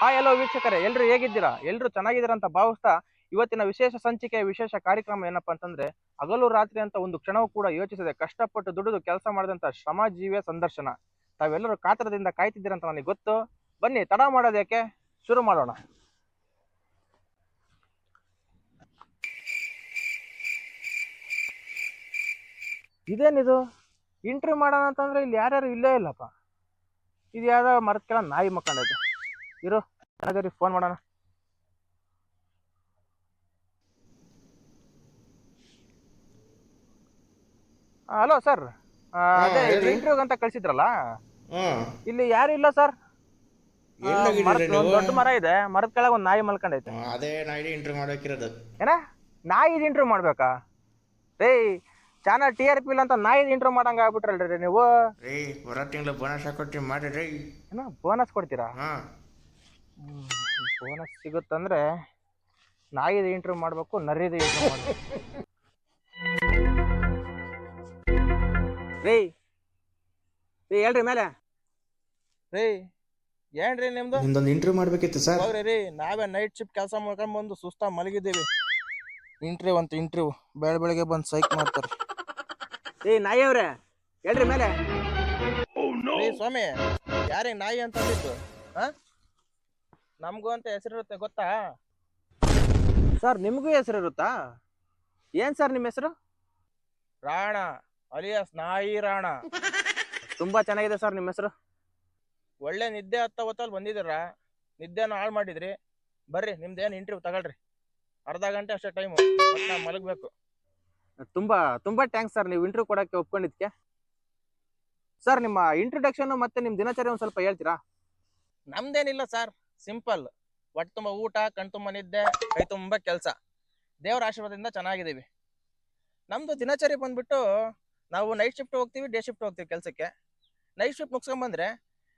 Hi ಎಲ್ಲೋ ವೀಕ್ಷಕರೇ ಎಲ್ಲರೂ ಹೇಗಿದ್ದೀರಾ? ಎಲ್ಲರೂ ಚೆನ್ನಾಗಿದ್ದೀರಾ ಅಂತ ಭಾವಿಸ್ತಾ ಇವತ್ತಿನ ವಿಶೇಷ ಸಂಚಿಕೆಯ ವಿಶೇಷ ಕಾರ್ಯಕ್ರಮ ಏನಪ್ಪಾ ಅಂತಂದ್ರೆ, ಹಗಲು ರಾತ್ರಿ ಅಂತ ಒಂದು ಕ್ಷಣವೂ ಕೂಡ ಯೋಚಿಸದೆ ಕಷ್ಟಪಟ್ಟು ದುಡಿದು ಕೆಲಸ ಮಾಡಿದಂತ ಶ್ರಮಜೀವಿಯ ಸಂದರ್ಶನ. ತಾವೆಲ್ಲರೂ ಕಾತರದಿಂದ ಕಾಯ್ತಿದ್ದೀರಂತ ನನಗೆ ಗೊತ್ತು. ಬನ್ನಿ, ತಡ ಮಾಡೋದಕ್ಕೆ ಶುರು ಮಾಡೋಣ. ಇದೇನಿದು? ಇಂಟ್ರಿ ಮಾಡೋಣ ಅಂತಂದ್ರೆ ಇಲ್ಲಿ ಯಾರ್ಯಾರು ಇಲ್ಲೇ ಇಲ್ಲಪ್ಪ. ಇದು ಯಾವ್ದೋ ಮರದ ನಾಯಿ ಮಕ್ಕಂಡೈತೆ. ಇರು ಯಾವ್ದಾರಿ ಫೋನ್ ಮಾಡೋಣ. ಹಲೋ ಸರ್ ಅದೇ ಅಂತ ಕಳಿಸಿದ್ರಲ್ಲ? ಇಲ್ಲಿ ಯಾರು ಇಲ್ಲ ಸರ್ ದೊಡ್ಡ ಮರ ಇದೆ ಮರದ ಕೆಳಗೆ ಒಂದು ನಾಯಿ ಮಲ್ಕೊಂಡೈತೆ. ಅದೇ ನಾಯಿಡಿ ಇಂಟರ್ವ್ಯೂ ಮಾಡ್ಬೇಕಿರೋದು ಏನ? ನಾಯಿ ಇಂಟರ್ವ್ಯೂ ಮಾಡ್ಬೇಕಾ? ರೇ ಚಾನಲ್ ಟಿ ಆರ್ ಪಿ ಇಲ್ಲ ಅಂತ ನಾಯಿ ಇಂಟರ್ವ್ಯೂ ಮಾಡಂಗ ಆಗ್ಬಿಟ್ರಲ್ರಿ ನೀವು? ರೀ ಬರೋ ತಿಂಗಳು ಬೋನಸ್ ಹಾಕೊಟ್ಟಿ ಮಾಡಿ ರೀ ಏನೋ ಬೋನಸ್ ಕೊಡ್ತೀರಾ? ಹಾ. ಬೋನಸ್ ಸಿಗುತ್ತಂದ್ರೆ ನಾಯಿದು ಇಂಟರ್ವ್ಯೂ ಮಾಡಬೇಕು ನರಿದು ಇಂಟರ್ವ್ಯೂ ಮಾಡಬೇಕು. ರೀ ರೀ ಹೇಳ್ರಿ ಮೇಲೆ. ರೀ ಏನ್ರಿ ನಿಮ್ದು? ನಿಮ್ದೊಂದು ಇಂಟರ್ವ್ಯೂ ಮಾಡ್ಬೇಕಿತ್ತು ಸರ್. ಹೋಗ್ರಿ ರೀ ನಾವೇ ನೈಟ್ ಶಿಫ್ಟ್ ಕೆಲಸ ಮಾಡ್ಕೊಂಡ್ ಬಂದು ಸುಸ್ತ ಮಲಗಿದ್ದೀವಿ. ಇಂಟರ್ವ್ಯೂ ಅಂತ ಇಂಟರ್ವ್ಯೂ ಬೆಳ ಬೆಳಗ್ಗೆ ಬಂದು ಸೈಕ್ ಮಾಡ್ತಾರೆ. ಏ ನಾಯಿ ಅವ್ರೆ ಹೇಳ್ರಿ ಮೇಲೆ. ಏ ಸ್ವಾಮಿ ಯಾರಿಗೆ ನಾಯಿ ಅಂತ ಅಂದಿತ್ತು ಹಾ? ನಮಗೂ ಅಂತ ಹೆಸರಿರುತ್ತೆ ಗೊತ್ತಾ? ಸರ್ ನಿಮಗೂ ಹೆಸರು ಇರುತ್ತಾ ಏನ್ ಸರ್ ನಿಮ್ಮ ಹೆಸರು? ರಾಣ ಅಲಿಯಾಸ್ ನಾಯಿ ರಾಣ. ತುಂಬಾ ಚೆನ್ನಾಗಿದೆ ಸರ್ ನಿಮ್ಮ ಹೆಸರು. ಒಳ್ಳೆ ನಿದ್ದೆ ಹತ್ತ ಹೊತ್ತಲ್ಲಿ ಬಂದಿದ್ದೀರಾ? ನಿದ್ದೆನ ಹಾಳು ಮಾಡಿದ್ರಿ. ಬರ್ರಿ ನಿಮ್ದೇನು ಇಂಟರ್ವ್ಯೂ ತಗೊಳ್ರಿ. ಅರ್ಧ ಗಂಟೆ ಅಷ್ಟೇ ಟೈಮು ಮಲಗಬೇಕು. ತುಂಬಾ ತುಂಬಾ ಥ್ಯಾಂಕ್ಸ್ ಸರ್ ನೀವು ಇಂಟರ್ವ್ಯೂ ಕೊಡಕ್ಕೆ ಒಪ್ಕೊಂಡಿದ್ಕೆ. ಸರ್ ನಿಮ್ಮ ಇಂಟ್ರೊಡಕ್ಷನ್ ಮತ್ತೆ ನಿಮ್ಮ ದಿನಚರಿ ಒಂದು ಸ್ವಲ್ಪ ಹೇಳ್ತೀರಾ? ನಮ್ದೇನಿಲ್ಲ ಸರ್. ಸಿಂಪಲ್. ಹೊಟ್ಟೆ ತುಂಬ ಊಟ ಕಣ್ ತುಂಬ ನಿದ್ದೆ, ಕೈ ತುಂಬ ಕೆಲಸ. ದೇವರ ಆಶೀರ್ವಾದದಿಂದ ಚೆನ್ನಾಗಿದ್ದೀವಿ. ನಮ್ದು ದಿನಚರಿ ಬಂದ್ಬಿಟ್ಟು ನಾವು ನೈಟ್ ಶಿಫ್ಟ್ ಹೋಗ್ತೀವಿ ಡೇ ಶಿಫ್ಟ್ ಹೋಗ್ತೀವಿ ಕೆಲಸಕ್ಕೆ. ನೈಟ್ ಶಿಫ್ಟ್ ಮುಗಿಸ್ಕೊಂಬಂದ್ರೆ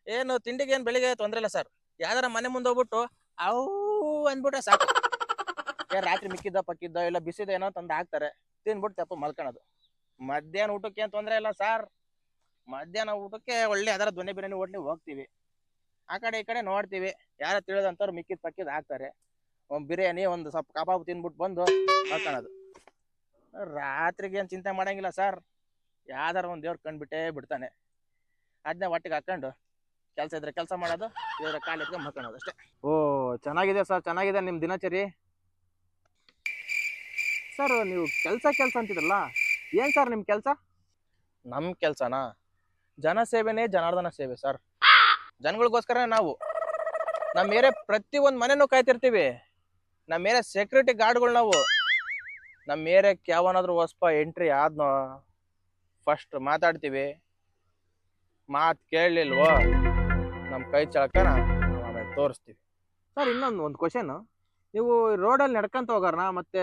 ಏನು ತಿಂಡಿಗೆ ಏನು ಬೆಳಿಗ್ಗೆ ತೊಂದರೆ ಇಲ್ಲ ಸರ್. ಯಾವ್ದಾರ ಮನೆ ಮುಂದೆ ಹೋಗ್ಬಿಟ್ಟು ಅವು ಅಂದ್ಬಿಟ್ರೆ ಸಾಕು. ರಾತ್ರಿ ಮಿಕ್ಕಿದ್ದ, ಪಕ್ಕಿದ್ದ, ಇಲ್ಲ ಬಿಸಿದ ಏನೋ ತಂದು ಹಾಕ್ತಾರೆ. ತಿಂದ್ಬಿಟ್ಟು ತಪ್ಪು ಮಲ್ಕೊಳೋದು ಮಧ್ಯಾಹ್ನ ಊಟಕ್ಕೆ ಏನು ತೊಂದರೆ ಇಲ್ಲ ಸರ್. ಮಧ್ಯಾಹ್ನ ಊಟಕ್ಕೆ ಒಳ್ಳೆ ಯಾವ್ದಾರ ದೊನ್ನೆ ಬಿರಿಯಾನಿ ಹೋಟ್ಲಿಗೆ ಹೋಗ್ತೀವಿ. ಆ ಕಡೆ ಈ ಕಡೆ ನೋಡ್ತೀವಿ. ಯಾರ ತಿಳಿದಂಥವ್ರು ಮಿಕ್ಕಿದ ಪಕ್ಕಿದ್ ಹಾಕ್ತಾರೆ. ಒಂದು ಬಿರಿಯಾನಿ ಒಂದು ಸ್ವಲ್ಪ ಕಬಾಬ್ ತಿಂದ್ಬಿಟ್ಟು ಬಂದು ಮಲ್ಕೊಳೋದು ರಾತ್ರಿಗೆ ಏನು ಚಿಂತೆ ಮಾಡಂಗಿಲ್ಲ ಸರ್ ಯಾವ್ದಾರ ಒಂದು ದೇವ್ರು ಕಂಡುಬಿಟ್ಟೇ ಬಿಡ್ತಾನೆ. ಅದನ್ನ ಒಟ್ಟಿಗೆ ಹಾಕೊಂಡು ಕೆಲಸ ಇದ್ರೆ ಕೆಲಸ ಮಾಡೋದು ಇದ್ರೆ ಕಾಲು ಎತ್ಕೊಂಡು ಮಲ್ಕೊಳೋದು ಅಷ್ಟೇ. ಓ ಚೆನ್ನಾಗಿದೆ ಸರ್ ಚೆನ್ನಾಗಿದೆ ನಿಮ್ಮ ದಿನಚರಿ. ಸರ್ ನೀವು ಕೆಲಸ ಕೆಲಸ ಅಂತಿದ್ರಲ್ಲ ಏನು ಸರ್ ನಿಮ್ಮ ಕೆಲಸ? ನಮ್ಮ ಕೆಲಸನಾ? ಜನಸೇವೆನೇ ಜನಾರ್ದನ ಸೇವೆ ಸರ್ ಜನಗಳಿಗೋಸ್ಕರ ನಾವು. ನಮ್ಮ ಏರಿಯಾ ಒಂದು ಮನೆನೂ ಕಾಯ್ತಿರ್ತೀವಿ. ನಮ್ಮ ಏರಿಯಾ ಸೆಕ್ಯೂರಿಟಿ ಗಾರ್ಡ್ಗಳು ನಾವು. ನಮ್ಮ ಏರಿಯಾಕ್ಕೆ ಯಾವನಾದ್ರೂ ಹೊಸಪ ಎಂಟ್ರಿ ಆದ್ನೋ ಫಸ್ಟ್ ಮಾತಾಡ್ತೀವಿ. ಮಾತು ಕೇಳಲಿಲ್ವೋ ನಮ್ಮ ಕೈ ಚಳಕ ನಾವು ಆಮೇಲೆ ತೋರಿಸ್ತೀವಿ. ಸರ್ ಇನ್ನೊಂದು ಒಂದು ಕ್ವಶನ್ ನೀವು ರೋಡಲ್ಲಿ ನಡ್ಕೊಂತ ಹೋಗೋರ್ನ ಮತ್ತೆ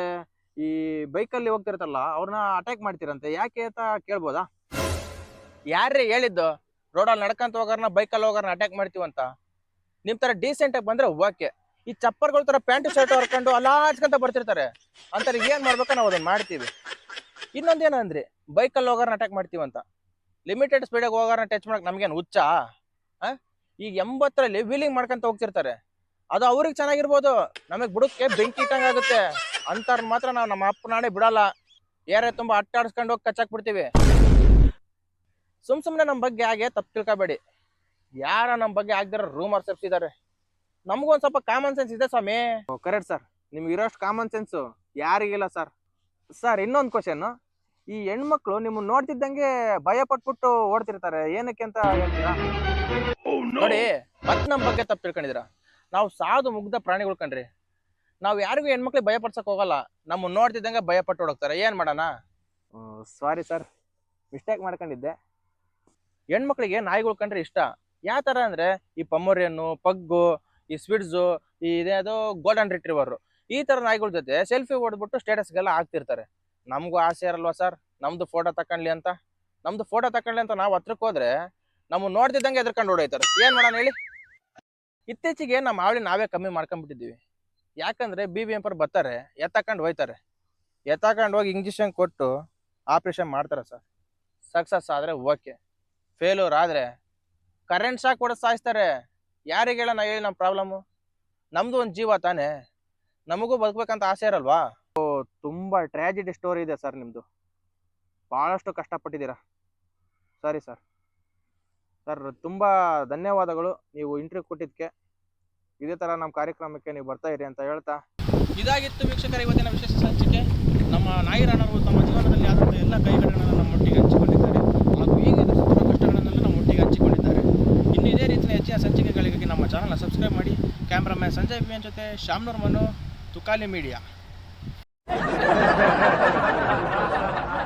ಈ ಬೈಕಲ್ಲಿ ಹೋಗ್ತಿರ್ತಲ್ಲ ಅವ್ರನ್ನ ಅಟ್ಯಾಕ್ ಮಾಡ್ತೀರಂತೆ. ಯಾಕೆ ಅಂತ ಕೇಳ್ಬೋದಾ? ಯಾರೇ ಹೇಳಿದ್ದು? ರೋಡಲ್ಲಿ ನಡ್ಕೊಂತ ಹೋಗೋರ್ನ ಬೈಕಲ್ಲಿ ಹೋಗೋರ್ನ ಅಟ್ಯಾಕ್ ಮಾಡ್ತೀವಂತ? ನಿಮ್ಮ ಡೀಸೆಂಟ್ ಆಗಿ ಬಂದ್ರೆ ಓಕೆ ಈ ಚಪ್ಪರ್ಗಳ ತರ ಪ್ಯಾಂಟ್ ಶರ್ಟ್ ಹೊರ್ಕೊಂಡು ಅಲ್ಲಾಡ್ಸ್ಕೊಂತ ಬರ್ತಿರ್ತಾರೆ. ಅಂತಾರೆ ಏನು ಮಾಡ್ಬೇಕು ನಾವು ಅದನ್ನ ಮಾಡ್ತೀವಿ. ಇನ್ನೊಂದೇನಂದ್ರಿ ಬೈಕಲ್ಲಿ ಹೋಗೋರ್ನ ಅಟ್ಯಾಕ್ ಮಾಡ್ತೀವಂತ? ಲಿಮಿಟೆಡ್ ಸ್ಪೀಡಾಗಿ ಹೋಗೋರ್ನ ಟಚ್ ಮಾಡಕ್ ನಮ್ಗೇನು ಹುಚ್ಚ? ಈಗ ಎಂಬತ್ತರಲ್ಲಿ ವೀಲಿಂಗ್ ಮಾಡ್ಕೊಂತ ಹೋಗ್ತಿರ್ತಾರೆ. ಅದು ಅವ್ರಿಗೆ ಚೆನ್ನಾಗಿರ್ಬೋದು. ನಮಗೆ ಬುಡಕ್ಕೆ ಬೆಂಕಿ ಇಟ್ಟಂಗೆ ಆಗುತ್ತೆ. ಅಂತಾರ ಮಾತ್ರ ನಾವು ನಮ್ಮ ಅಪ್ಪ ನಾಳೆ ಬಿಡಲ್ಲ. ಏರೇ ತುಂಬಾ ಅಟ್ಟಾಡ್ಸ್ಕೊಂಡು ಹೋಗಿ ಕಚ್ಚಾಕ್ ಬಿಡ್ತೀವಿ. ಸುಮ್ ಸುಮ್ಮನೆ ನಮ್ಮ ಬಗ್ಗೆ ಹಾಗೆ ತಪ್ಪು ತಿಳ್ಕೊಬೇಡಿ. ಯಾರ ನಮ್ಮ ಬಗ್ಗೆ ಆಗ್ದಿರೋ ರೂಮರ್ಸ್ ಎಪ್ಸಿದ್ದಾರೆ ನಮಗೊಂದು ಸ್ವಲ್ಪ ಕಾಮನ್ ಸೆನ್ಸ್ ಇದೆ ಸ್ವಾಮಿ. ಕರೆಕ್ಟ್ ಸರ್ ನಿಮ್ಗೆ ಇರೋಷ್ಟು ಕಾಮನ್ ಸೆನ್ಸು ಯಾರಿಗಿಲ್ಲ ಸರ್ ಸರ್ ಇನ್ನೊಂದು ಕ್ವಶನ್ ಈ ಹೆಣ್ಮಕ್ಳು ನಿಮ್ಮನ್ನ ನೋಡ್ತಿದ್ದಂಗೆ ಭಯ ಪಟ್ಬಿಟ್ಟು ಓಡ್ತಿರ್ತಾರೆ. ಏನಕ್ಕೆ ಅಂತ ಹೇಳ್ತೀರಾ? ನೋಡಿ ಮತ್ತೆ ನಮ್ಮ ಬಗ್ಗೆ ತಪ್ಪು ತಿಳ್ಕೊಂಡಿದ್ದೀರಾ? ನಾವು ಸಾಧು ಮುಗ್ದ ಪ್ರಾಣಿಗಳು ಕಣ್ರಿ. ನಾವು ಯಾರಿಗೂ ಹೆಣ್ಮಕ್ಳಿಗೆ ಭಯ ಪಡ್ಸಕ್ ಹೋಗಲ್ಲ. ನಮ್ಮ ನೋಡ್ತಿದ್ದಂಗೆ ಭಯ ಪಟ್ಟು ಹೊಡೋಗ್ತಾರೆ ಏನ್ ಮಾಡೋಣ? ಸಾರಿ ಸರ್ ಮಿಸ್ಟೇಕ್ ಮಾಡ್ಕೊಂಡಿದ್ದೆ. ಹೆಣ್ಮಕ್ಳಿಗೆ ನಾಯಿಗಳು ಕಂಡ್ರೆ ಇಷ್ಟ. ಯಾವ ಥರ ಅಂದ್ರೆ ಈ ಪಮೋರಿಯನ್ನು, ಪಗ್ಗು, ಈ ಸ್ವಿಡ್ಸು ಈ ಇದೇದೋ ಗೋಲ್ಡನ್ ರಿಟ್ರಿವರು ಈ ತರ ನಾಯಿಗಳ ಜೊತೆ ಸೆಲ್ಫಿ ಹೊಡೆದ್ಬಿಟ್ಟು ಸ್ಟೇಟಸ್ಗೆಲ್ಲ ಹಾಕ್ತಿರ್ತಾರೆ. ನಮಗೂ ಆಸೆ ಇರಲ್ವಾ ಸರ್? ನಮ್ದು ಫೋಟೋ ತಕೊಂಡ್ಲಿ ಅಂತ? ನಮ್ಮದು ಫೋಟೋ ತಕೊಂಡ್ಲಿ ಅಂತ ನಾವು ಹತ್ರಕ್ಕೆ ಹೋದ್ರೆ ನಮ್ಮ ನೋಡ್ತಿದ್ದಂಗೆ ಎದ್ರಕೊಂಡು ಹೊಡೋಯ್ತಾರೆ ಏನು ಮಾಡೋಣ ಹೇಳಿ? ಇತ್ತೀಚೆಗೆ ನಮ್ಮ ಆವಳಿ ನಾವೇ ಕಮ್ಮಿ ಮಾಡ್ಕೊಂಡ್ಬಿಟ್ಟಿದ್ದೀವಿ ಯಾಕಂದ್ರೆ ಬಿ ಬಿ ಎಂಪರ್ ಬರ್ತಾರೆ, ಎತ್ತಕೊಂಡು ಹೋಯ್ತಾರೆ. ಎತ್ತಕೊಂಡು ಹೋಗಿ ಇಂಜೆಕ್ಷನ್ ಕೊಟ್ಟು ಆಪ್ರೇಷನ್ ಮಾಡ್ತಾರೆ ಸರ್. ಸಕ್ಸಸ್ ಆದರೆ ಓಕೆ. ಫೇಲ್ಯೂರ್ ಆದರೆ ಕರೆಂಟ್ ಶಾಕ್ ಹೊಡೆದು ಸಾಯಿಸ್ತಾರೆ. ಯಾರಿಗೆ ಹೇಳೋಣ ಹೇಳಿ ನಮ್ಮ ಪ್ರಾಬ್ಲಮ್ಮು ನಮ್ಮದು ಒಂದು ಜೀವ ತಾನೇ. ನಮಗೂ ಬದುಕಬೇಕಂತ ಆಸೆ ಇರಲ್ವಾ? ಓ ತುಂಬ ಟ್ರ್ಯಾಜಿಡಿ ಸ್ಟೋರಿ ಇದೆ ಸರ್ ನಿಮ್ಮದು ಭಾಳಷ್ಟು ಕಷ್ಟಪಟ್ಟಿದ್ದೀರಾ? ಸರಿ ಸರ್ ಸರ್ ತುಂಬ ಧನ್ಯವಾದಗಳು. ನೀವು ಇಂಟರ್ವ್ಯೂ ಕೊಟ್ಟಿದ್ದಕ್ಕೆ. ಇದೇ ಥರ ನಮ್ಮ ಕಾರ್ಯಕ್ರಮಕ್ಕೆ ನೀವು ಬರ್ತಾ ಇರಿ ಅಂತ ಹೇಳ್ತಾ. ಇದಾಗಿತ್ತು ವೀಕ್ಷಕರ ಇವತ್ತಿನ ವಿಶೇಷ ಸಂಚಿಕೆ. ನಮ್ಮ ನಾಯಿ ರಾಣರು ಸಬ್ಸ್ಕ್ರೈಬ್ ಮಾಡಿ. ಕ್ಯಾಮ್ರಾಮ್ಯಾನ್ ಸಂಜಯ್ ಪಿ ಜೊತೆ ಶ್ಯಾಮ್ನೂರ್ ಮನು ತುಕಾಲಿ ಮೀಡಿಯಾ.